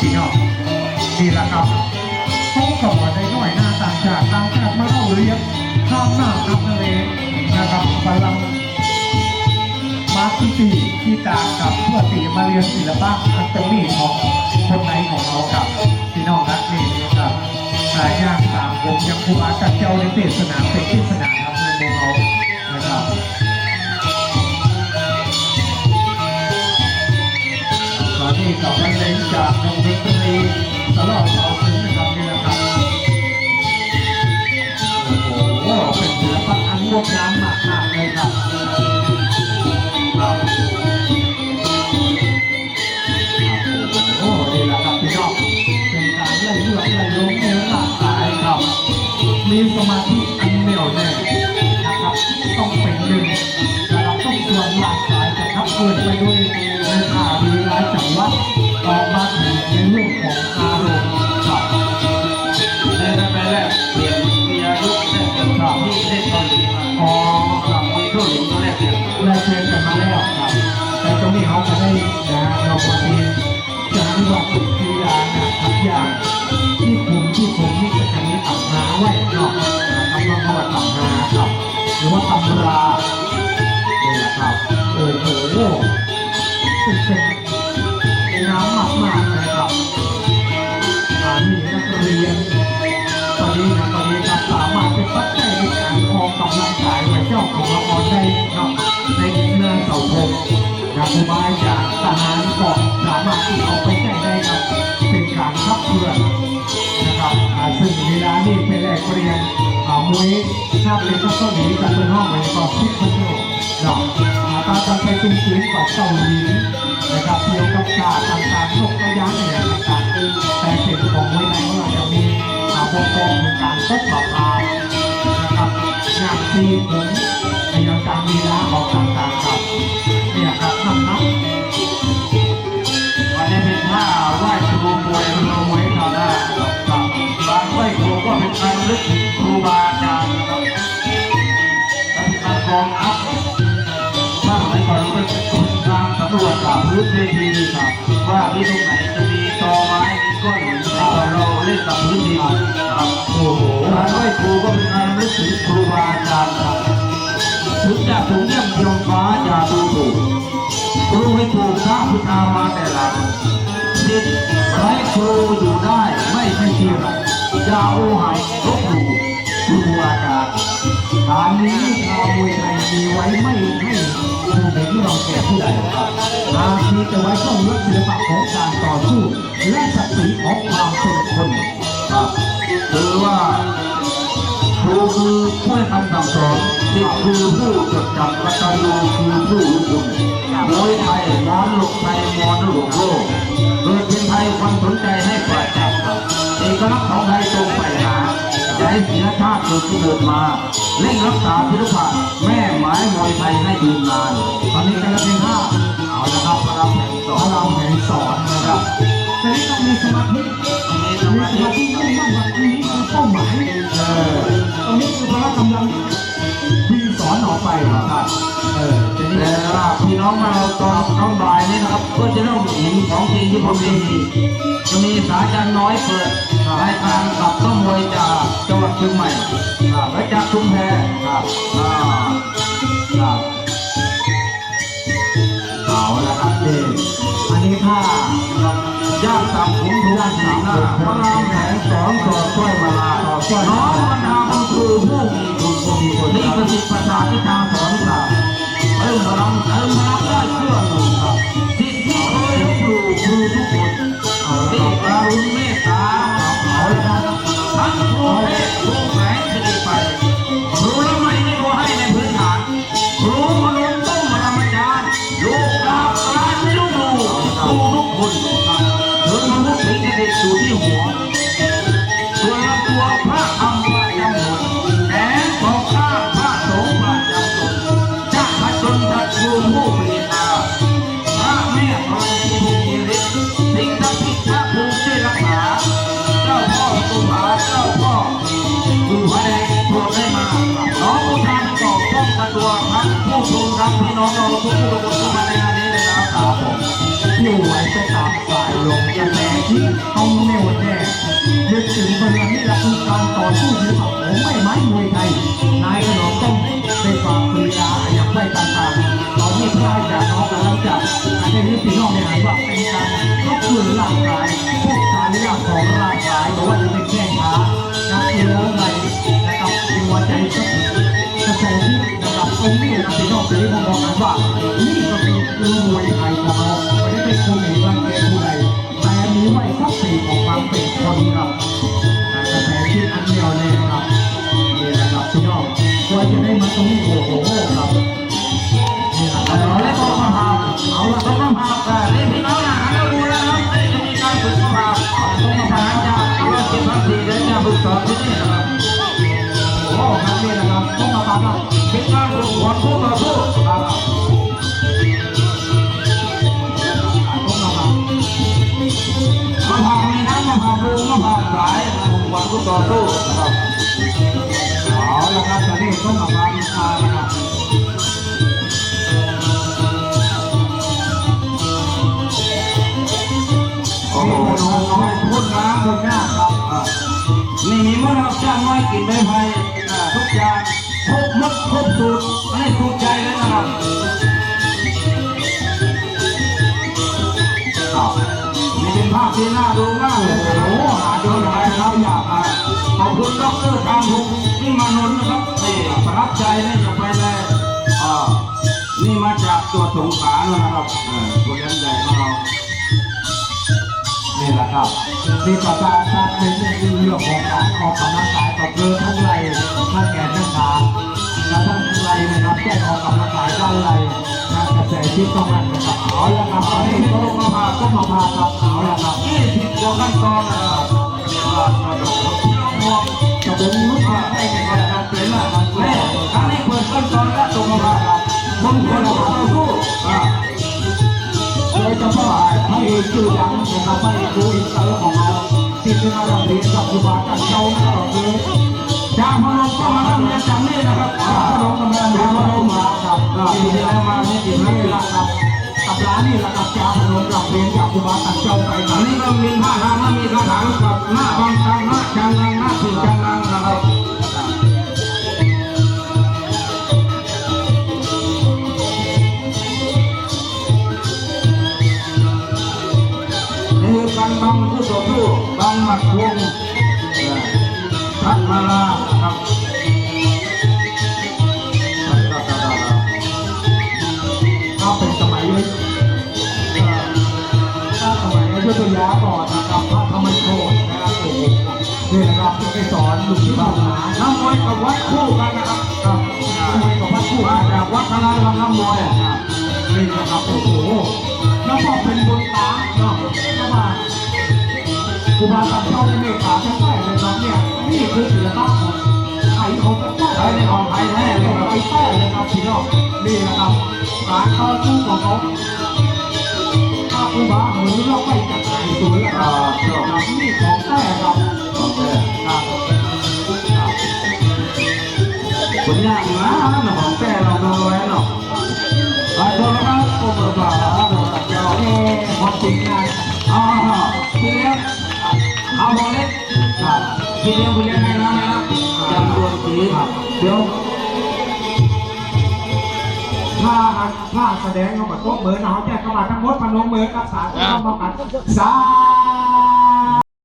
พี่น้องนี่แหละครับเขาก็มาได้น้อยหน้าต่างชาติต่างชาติมาเอาเลี้ยงข้ามหน้าครับทะเลนะครับพลังมาร์คที่สี่ที่ตางกับเพื่อตีมาเรียนศิลปะอัตมีของคนไหนของเรากับพี่น้องนักนี่ครับสายย่างตามผมยังครูอาจารย์เจ้าในเทศนาเป็นที่สนามครับในหมู่เขานะครับ กับบรรเลงจากวงดนตรีตลอดเราถึงนะครับนี่นะครับโอ้โหเป็นศิลปะอันงดงามมากๆเลยครับครับโอ้โหนี่แหละครับพี่น้องเป็นการไล่นเลือกไล่นลงในหลากหลายครับมีสมาธิอันเหนียวแน่นนะครับต้องเป็นหนึ่งนะครับต้องส่วนหลากหลายนะครับเกินไปด้วย ดออกมาถึงในเนะครูบาอาจารย์ทหารก็สามารถที่เอาไปใช้ได้ครับเป็นการขับเคลื่อนนะครับซึ่งเวลานี้เป็นแรกเรียนมวยถ้าเป็นก็เกาหลีกับเป็นห้องเลยก็พิพโจเนาะอ่าตาตาไปตุ้มตุ้มกับเกาหลีนะครับเกี่ยวกับการต่างๆยกตัวอย่างเนี่ยต่างๆแต่เขตของมวยไทยของเราจะมีอาบกองในการทดสอบตานะครับงานทีผมในยังการมีแล้า พื้นเวทีครับว่าที่ตรงไหนจะมีตอไม้มีก้อนหินเราเล่นกับพื้นดินครับโอ้โหการไหว้ครูก็เป็นการนึกถึงครูบาอาจารย์ครับถึงจะสูงเยี่ยมยงฟ้าอย่าดูถูกครูไม่ถูกพระพุทธามาแต่หลังสิทธิ์ไร้ครูอยู่ได้ไม่ใช่เชื่ออย่าโอหังลบหลู่ สีของความเป็นคนครับถือว่าครูคือผู้ให้คำสั่งสอนสิทธิ์คือผู้จดจำกตัญญูคือผู้รู้คุณมวยไทยมอนหลกไทยมอนหลกโลกเกิดเป็นไทยความสนใจให้ประจักษ์เอกลักษณ์ของไทยตรงไปหาอย่าให้เสียชาติเกิดที่เกิดมาเร่งรักษาศิลปะแม่ไม้มวยไทยให้ยืนนาน น้องมาเราตอนตอนบ่ายนี้นะครับก็จะเริ่มเห็นของจริงที่ผมมีจะมีสาจันน้อยเปิดรายการกับต้มมวยจากจังหวัดเชียงใหม่ครับและจากชุมแพครับอ่าครับเอาละครับเด็อันนี้ถ้าย่างสับผมทุกย่างสีหน้าพระรามแผงสองต่อสร้อยมาลาต่อสร้อยน้องบรรดาคุณครูผู้มีคุณผู้มีคนนี่ประสิทธิ์ประสาทที่ทางสอนครับเอิ้มพลังเอิ้มพลังได้เชื่อหนุนครับสิทธิ์ที่เคยลบหลู่ครู ทุกคนเอา พี่น้องเราทุกผู้ทุกคนที่มาในงานนี้เลยนะครับผมอยู่ไว้ไปตามสายลมกระแสที่ต้องเน่วแน่ยึดถึงพลังนี่แหละคือการต่อสู้ที่ผมไม่ไม้ม รับตรงนี้นะพี่น้องจะได้มองกันว่า นี่ก็คือคือมวยไทยของเราไม่ได้เป็นคนเอกลักษณ์ผู้ใดแต่มีไว้ทรัพย์สินของความเป็นคนครับกระแสที่อันเดียวเลยครับนี่แหละครับพี่น้องกว่าจะได้มาตรงนี้โอ้โหครับนี่แหละครับและต้องมาพาเอาละคต้รัอบงมาพานี่พี่น้องนะหันมาดูแล้วครับจะมีการฝึกมาพาต้องมาพาจะเราเก็บภาษีเดี๋ยวจะฝึกสอนที่นี่นะครับโอ้ครับนี่แหละครับต้องมาฟังครับ เป็นการกฝนคู่ต่อสู้ครับมาฟังมาพามีทั้งมาพาปูมาพาสายฝึกฝนคู่ต่อสู้ครับเอาละครับตอนนี้ต้องมาฟังอ่านะครับโอ้โหน้องน้องพูดน้ำคนหน้าครับนี่มีมะนาวจ้างน้กินไผ่ทุกอย่าง ครบหมดครบสูตรอันนี้ถูกใจเลยนะครับนี่เป็นภาพที่น่าดูมากเลยโอ้โหหาดูหน่อยครับอยากอะขอบคุณดอกเตอรทางทุกที่มานนนะครับนี่ประทับใจเลยจะไปเลยอ่านี่มาจากตัวสงขลานะครับเออตัวยันใหญ่ของเรานี่แหละครับนี่ประสาทครับเป็นเรื่องของการออกกำลังกายกับเรือทั้งไรทั้งแข นะออกกำลังกายด้านไรนะกระแสที่ต้องนั่นนะครับเอาละครับตอนนี้ก็ลงมาพาก็มาพาครับเอาละครับยี่สิบกว่าขั้นตอนนะครับเรียกว่าเราจะมองจะเป็นมุสลิมให้ในการเปลี่ยนแปลงแม่ครั้งนี้เปิดขั้นตอนและตรงมาครับคนคนเราสู้อ่าโดยเฉพาะให้ชื่อดังนะครับให้ดูอินเตอร์ของเราที่เป็นอาเรียนกับครูบาอาจารย์เจ้าก็คือ จางพนมก็มาทำเรียนจำนี่นะครับพจางพระนองมกำลังจางพพระนองมค์มาครับอ่าปีที่แล้วมาไม่กี่นี่ปีและละครับกับร้านนี่แหละครับจาพนมหลับเรียนจากครูบาอาจารย์เจ้าไปคอันนี้ก็มีท่าทางและมีคาถางกับหน้าบางครั้งหน้าจังงังหน้าถึงจังงังนะครับนี่คือการบังผู้ต่อสู้บังหมัดวงพัดมาลาาก่อนนะครับพระธรรมโชตนะครับโอ้โหนี่นะครับที่ไปสอนลูกศิษย์ลูกหาน้ำมวยกับวัดคู่กันนะครับครับทำไมกับพระคู่มาจากวัดพลังน้ำมวยนี่นะครับโอ้โหแล้วพอเป็นบนตาเนาะก็มาครูบาอาจารย์เจ้าในเมตตาแท้ๆเลยครับเนี่ยนี่คือศิลปะของไทยของแท้ในของไทยแท้ลของไทยแท้เลยครับพี่น้องนี่นะครับการต่อสู้ของเขาถ้าครูบาหมือเราไปจา สวย์แล้วครับนี่ของแท้ครับขอเคครับครับผลงานนะของแท้เราดูไว้เนาะไปโทรศัพท์โอ้โหบ้าโดนตัดเจ้าเอ๊ะความจริงงานอ่าพี่เลี้ยงเอาบอลเล็กครับพี่เลี้ยงพี่เลี้ยง แสดงเขาแบบโต๊ะเบอร์เขาแจ้งเข้ามาทั้งหมดพนมมือกับสารเข้ามากันสา